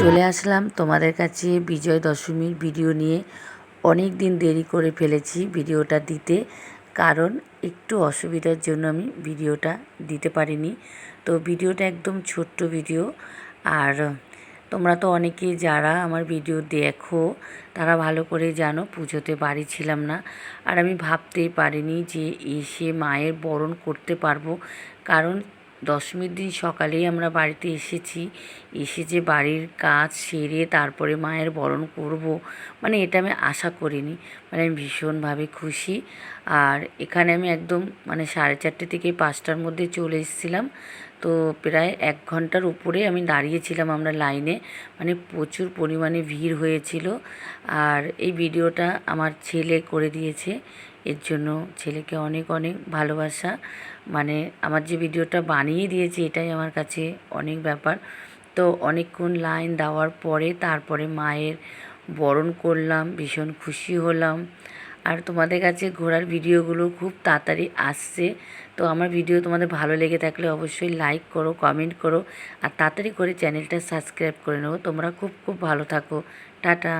চলে আসলাম তোমাদের কাছে বিজয় দশমীর ভিডিও নিয়ে। অনেক দিন দেরি করে ফেলেছি ভিডিওটা দিতে, কারণ একটু অসুবিধার জন্য আমি ভিডিওটা দিতে পারিনি। তো ভিডিওটা একদম ছোট্ট ভিডিও। আর তোমরা তো অনেকে যারা আমার ভিডিও দেখো, তারা ভালো করে জানো, পুজোতে বাড়ি ছিলাম না। আর আমি ভাবতেই পারিনি যে এসে মায়ের বরণ করতে পারব। কারণ দশমীর দিন সকালেই আমরা বাড়িতে এসেছি। এসে যে বাড়ির কাজ সেরে তারপরে মায়ের বরণ করব মানে এটা আমি আশা করিনি। মানে আমি ভীষণভাবে খুশি। আর এখানে আমি একদম মানে সাড়ে চারটে থেকে পাঁচটার মধ্যে চলে এসেছিলাম। তো প্রায় এক ঘণ্টার উপরে আমি দাঁড়িয়েছিলাম আমরা লাইনে। মানে প্রচুর পরিমাণে ভিড় হয়েছিল। আর এই ভিডিওটা আমার ছেলে করে দিয়েছে। এর জন্য ছেলেকে অনেক অনেক ভালোবাসা। মানে আমার যে ভিডিওটা বানিয়ে দিয়েছে এটাই আমার কাছে অনেক ব্যাপার। তো অনেকক্ষণ লাইন দেওয়ার পরে তারপরে মায়ের বরণ করলাম, ভীষণ খুশি হলাম। আর তোমাদের কাছে ঘোরার ভিডিওগুলো খুব তাড়াতাড়ি আসছে, তো আমার ভিডিও তোমাদের ভালো লেগে থাকলে অবশ্যই লাইক করো কমেন্ট করো, আর তাড়াতাড়ি করে চ্যানেলটা সাবস্ক্রাইব করে নেব। তোমরা খুব খুব ভালো থাকো। টাটা।